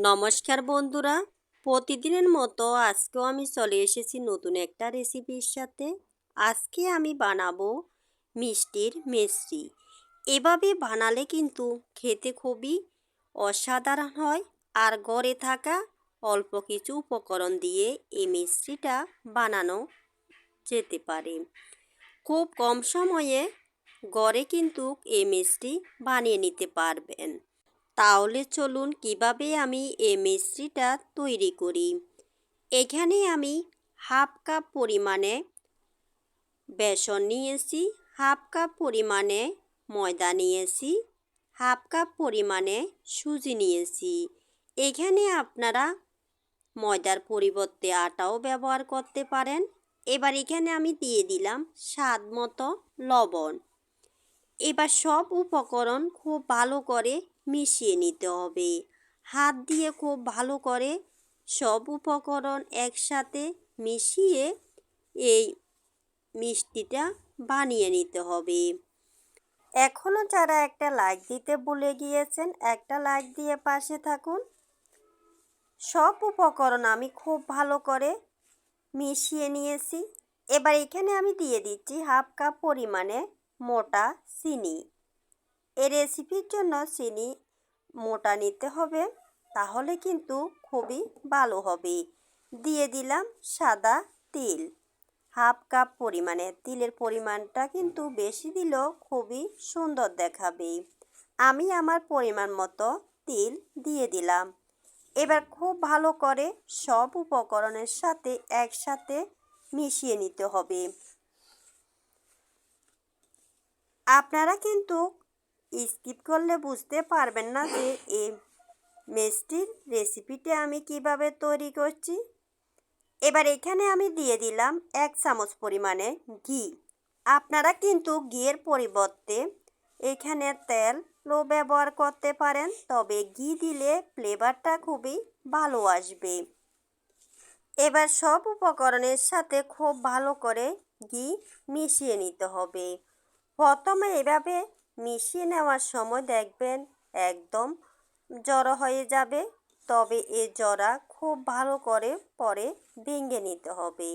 নমস্কার বন্ধুরা, প্রতিদিনের মতো আজকেও আমি চলে এসেছি নতুন একটা রেসিপির সাথে। আজকে আমি বানাবো মিষ্টির মিষ্টি এভাবে বানালে কিন্তু খেতে খুবই অসাধারণ হয় আর ঘরে থাকা অল্প কিছু উপকরণ দিয়ে এই মিষ্টিটা বানানো যেতে পারে। খুব কম সময়ে গড়ে কিন্তু এই মিষ্টি বানিয়ে নিতে পারবেন। তাহলে চলুন কীভাবে আমি এই মিষ্টিটা তৈরি করি? এখানে আমি হাফ কাপ পরিমাণে বেসন নিয়েছি, হাফ কাপ পরিমাণে ময়দা নিয়েছি, হাফ কাপ পরিমাণে সুজি নিয়েছি। এখানে আপনারা ময়দার পরিবর্তে আটাও ব্যবহার করতে পারেন। এবার এখানে আমি দিয়ে দিলাম স্বাদ মতো লবণ। এবার সব উপকরণ খুব ভালো করে মিশিয়ে নিতে হবে। হাত দিয়ে খুব ভালো করে সব উপকরণ একসাথে মিশিয়ে এই মিষ্টিটা বানিয়ে নিতে হবে। এখনও যারা একটা লাইক দিতে ভুলে গিয়েছেন, একটা লাইক দিয়ে পাশে থাকুন। সব উপকরণ আমি খুব ভালো করে মিশিয়ে নিয়েছি। এবার এখানে আমি দিয়ে দিচ্ছি হাফ কাপ পরিমাণে মোটা চিনি। এই রেসিপির জন্য চিনি মোটা নিতে হবে, তাহলে কিন্তু খুবই ভালো হবে। দিয়ে দিলাম সাদা তিল। হাফ কাপ পরিমাণে, তিলের পরিমাণটা কিন্তু বেশি দিলেও খুবই সুন্দর দেখাবে। আমি আমার পরিমাণ মতো তিল দিয়ে দিলাম। এবার খুব ভালো করে সব উপকরণের সাথে একসাথে মিশিয়ে নিতে হবে। আপনারা কিন্তু স্কিপ করলে বুঝতে পারবেন না যে এই মিষ্টির রেসিপিটা আমি কীভাবে তৈরি করছি। এবার এখানে আমি দিয়ে দিলাম এক চামচ পরিমাণে ঘি। আপনারা কিন্তু ঘিয়ের পরিবর্তে এখানে তেল লো ব্যবহার করতে পারেন, তবে ঘি দিলে ফ্লেভারটা খুবই ভালো আসবে। এবার সব উপকরণের সাথে খুব ভালো করে ঘি মিশিয়ে নিতে হবে। প্রথমে এভাবে মিশিয়ে নেওয়ার সময় দেখবেন একদম জড়ো হয়ে যাবে। তবে এ জড়া খুব ভালো করে পরে ভেঙে নিতে হবে।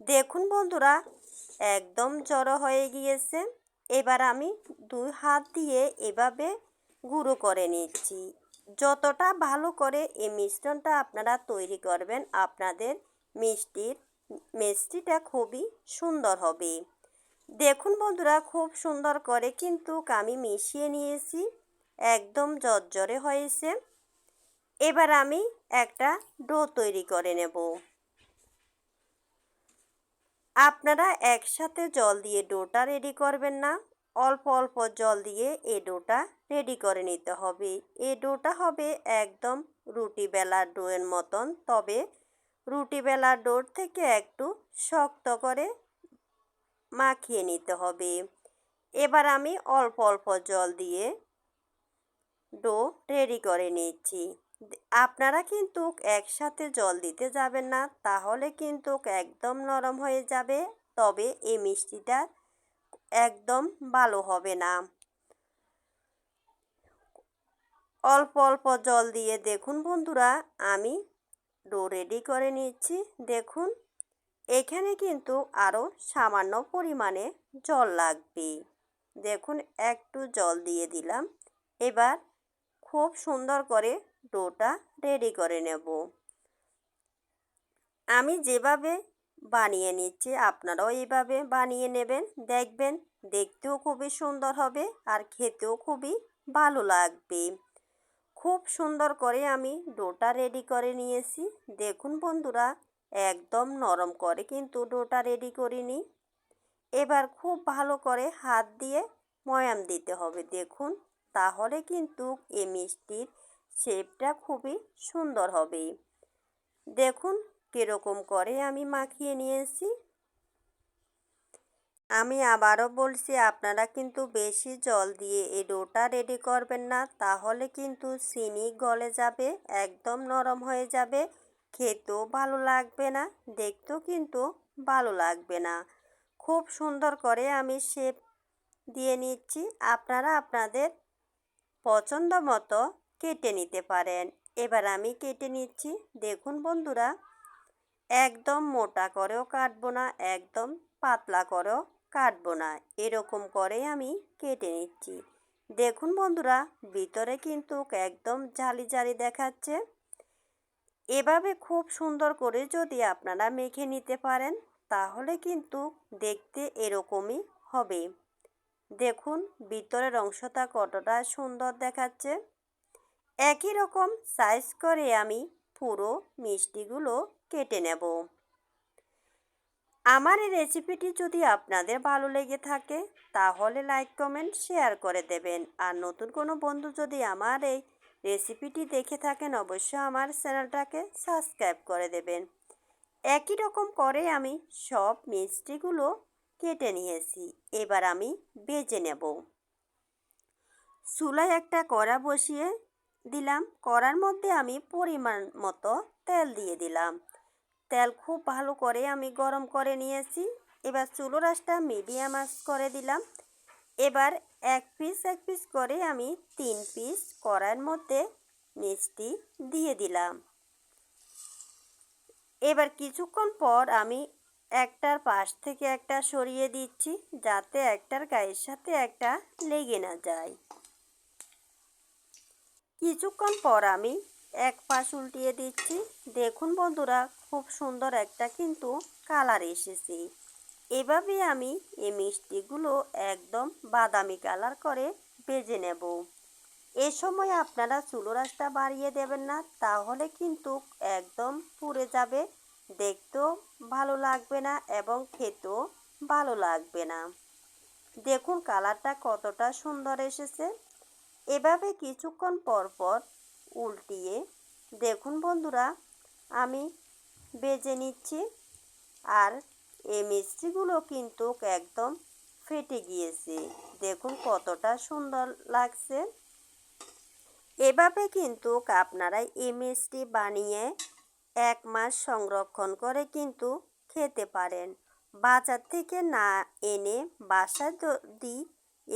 দেখুন বন্ধুরা, একদম জড়ো হয়ে গিয়েছে। এবার আমি দুই হাত দিয়ে এভাবে গুঁড়ো করে নিচ্ছি। যতটা ভালো করে এই মিশ্রণটা আপনারা তৈরি করবেন, আপনাদের মিষ্টির, মিষ্টিটা খুবই সুন্দর হবে। দেখুন বন্ধুরা, খুব সুন্দর করে কিন্তু আমি মিশিয়ে নিয়েছি। একদম জর্জরে হয়েছে। এবার আমি একটা ডো তৈরি করে নেব। আপনারা একসাথে জল দিয়ে ডোটা রেডি করবেন না। অল্প অল্প জল দিয়ে এ ডোটা রেডি করে নিতে হবে। এ ডোটা হবে একদম রুটি বেলার ডোয়ের মতন, তবে রুটি বেলার ডোর থেকে একটু শক্ত করে মাখিয়ে নিতে হবে। এবার আমি অল্প অল্প জল দিয়ে ডো রেডি করে নিচ্ছি। আপনারা কিন্তু একসাথে জল দিতে যাবেন না, তাহলে কিন্তু একদম নরম হয়ে যাবে, তবে এই মিষ্টিটা একদম ভালো হবে না। অল্প অল্প জল দিয়ে দেখুন বন্ধুরা, আমি ডো রেডি করে নিচ্ছি। দেখুন এখানে কিন্তু আরও সামান্য পরিমাণে জল লাগবে। দেখুন, একটু জল দিয়ে দিলাম। এবার খুব সুন্দর করে ডোটা রেডি করে নেব। আমি যেভাবে বানিয়ে নিচ্ছি, আপনারাও এইভাবে বানিয়ে নেবেন। দেখবেন দেখতেও খুবই সুন্দর হবে আর খেতেও খুবই ভালো লাগবে। খুব সুন্দর করে আমি ডোটা রেডি করে নিয়েছি। দেখুন, বন্ধুরা একদম নরম করে কিন্তু ডোটা রেডি করিনি এবার খুব ভালো করে হাত দিয়ে ময়াম দিতে হবে দেখুন, তাহলে কিন্তু এ মিষ্টির শেপটা খুবই সুন্দর হবে। দেখুন কীরকম করে আমি মাখিয়ে নিয়েছি। আমি আবারও বলছি, আপনারা কিন্তু বেশি জল দিয়ে এই ডোটা রেডি করবেন না, তাহলে কিন্তু চিনি গলে যাবে, একদম নরম হয়ে যাবে। খেতেও ভালো লাগবে না, দেখতেও কিন্তু ভালো লাগবে না। খুব সুন্দর করে আমি শেপ দিয়ে নিচ্ছি, আপনারা আপনাদের পছন্দ মতো কেটে নিতে পারেন। এবার আমি কেটে নিচ্ছি, দেখুন বন্ধুরা, একদম মোটা করেও কাটবো না, একদম পাতলা করেও কাটবো না, এরকম করেই আমি কেটে নিচ্ছি। দেখুন বন্ধুরা, ভিতরে কিন্তু একদম জালি জালি দেখাচ্ছে। এভাবে খুব সুন্দর করে যদি আপনারা মেখে নিতে পারেন, তাহলে কিন্তু দেখতে এরকমই হবে। দেখুন, ভিতরের অংশটা কতটা সুন্দর দেখাচ্ছে। একই রকম সাইজ করে আমি পুরো মিষ্টিগুলো কেটে নেব। আমার এই রেসিপিটি যদি আপনাদের ভালো লেগে থাকে, তাহলে লাইক কমেন্ট শেয়ার করে দেবেন। আর নতুন কোনো বন্ধু যদি আমার এই রেসিপিটি দেখে থাকেন অবশ্যই আমার চ্যানেলটাকে সাবস্ক্রাইব করে দেবেন। একই রকম করে আমি সব মিষ্টিগুলো কেটে নিয়েছি। এবার আমি বেজে নেব। চুলায় একটা কড়া বসিয়ে দিলাম। কড়ার মধ্যে আমি পরিমাণ মতো তেল দিয়ে দিলাম। তেল খুব ভালো করে আমি গরম করে নিয়েছি। এবার চুলো রাসটা মিডিয়াম আঁচ করে দিলাম। এবার এক পিস এক পিস করে আমি তিন পিস কড়াইয়ের মধ্যে মিষ্টি দিয়ে দিলাম। এবার কিছুক্ষণ পর আমি একটার পাশ থেকে একটা সরিয়ে দিচ্ছি, যাতে একটার গায়ের সাথে একটা লেগে না যায়। কিছুক্ষণ পর আমি এক পাশ উল্টিয়ে দিচ্ছি। দেখুন বন্ধুরা, খুব সুন্দর একটা কিন্তু কালার এসেছে। এভাবে আমি এই মিষ্টিগুলো একদম বাদামি কালার করে ভেজে নেব। এ সময় আপনারা চুলো রাসটা বাড়িয়ে দেবেন না, তাহলে কিন্তু একদম পুড়ে যাবে। দেখতেও ভালো লাগবে না এবং খেতেও ভালো লাগবে না। দেখুন কালারটা কতটা সুন্দর এসেছে। এভাবে কিছুক্ষণ পর পর উল্টিয়ে, দেখুন বন্ধুরা, আমি বেজে নিচ্ছি। আর এই মিষ্টিগুলো কিন্তু একদম ফেটে গিয়েছে। দেখুন কতটা সুন্দর লাগছে। এভাবে কিন্তু আপনারা এই মিষ্টি বানিয়ে এক মাস সংরক্ষণ করে কিন্তু খেতে পারেন। বাজার থেকে না এনে বাসায় যদি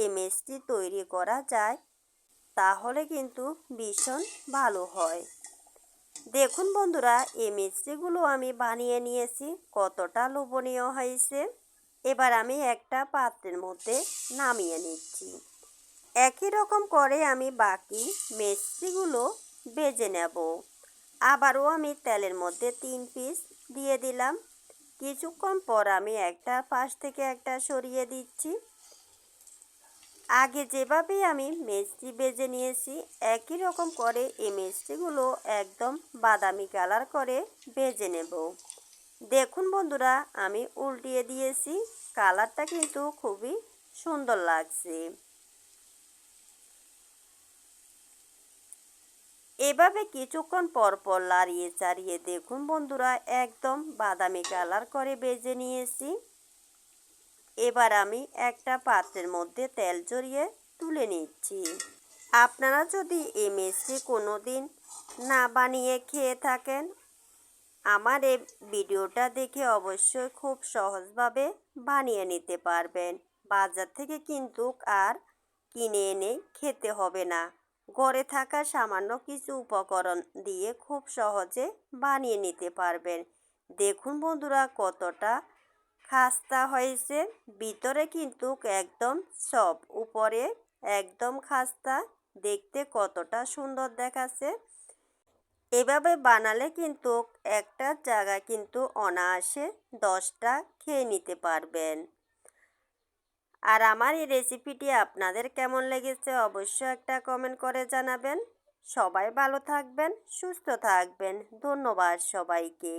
মিষ্টি তৈরি করা যায়, তাহলে কিন্তু ভীষণ ভালো হয়। দেখুন বন্ধুরা এই মিষ্টিগুলো আমি বানিয়ে নিয়েছি, কতটা লোভনীয় হয়েছে। এবার আমি একটা পাত্রের মধ্যে নামিয়ে নিচ্ছি। একই রকম করে আমি বাকি মিষ্টিগুলো বেজে নেব। আবারও আমি তেলের মধ্যে তিন পিস দিয়ে দিলাম। কিছুক্ষণ পর আমি একটা পাশ থেকে একটা সরিয়ে দিচ্ছি। আগে যেভাবে আমি মিষ্টি বেজে নিয়েছি, একই রকম করে এই মিষ্টিগুলো একদম বাদামি কালার করে বেজে নেব। দেখুন বন্ধুরা, আমি উল্টিয়ে দিয়েছি, কালারটা কিন্তু খুবই সুন্দর লাগছে। এভাবে কিছুক্ষণ পর পর লাড়িয়ে চাড়িয়ে দেখুন বন্ধুরা, একদম বাদামি কালার করে বেজে নিয়েছি। এবার আমি একটা পাত্রের মধ্যে তেল জড়িয়ে তুলে নিচ্ছি। আপনারা যদি এই মিষ্টি কোনো দিন না বানিয়ে খেয়ে থাকেন, আমার এই ভিডিওটা দেখে অবশ্যই খুব সহজভাবে বানিয়ে নিতে পারবেন। বাজার থেকে কিন্তু আর কিনে এনে খেতে হবে না। ঘরে থাকা সামান্য কিছু উপকরণ দিয়ে খুব সহজে বানিয়ে নিতে পারবেন। দেখুন বন্ধুরা কতটা খাস্তা হয়েছে। ভিতরে কিন্তু একদম সব। উপরে একদম খাস্তা। দেখতে কতটা সুন্দর দেখাচ্ছে। এভাবে বানালে কিন্তু একটা জায়গা কিন্তু অনায়াসে দশটা খেয়ে নিতে পারবেন। আর আমার এই রেসিপিটি আপনাদের কেমন লেগেছে অবশ্যই একটা কমেন্ট করে জানাবেন। সবাই ভালো থাকবেন, সুস্থ থাকবেন। ধন্যবাদ সবাইকে।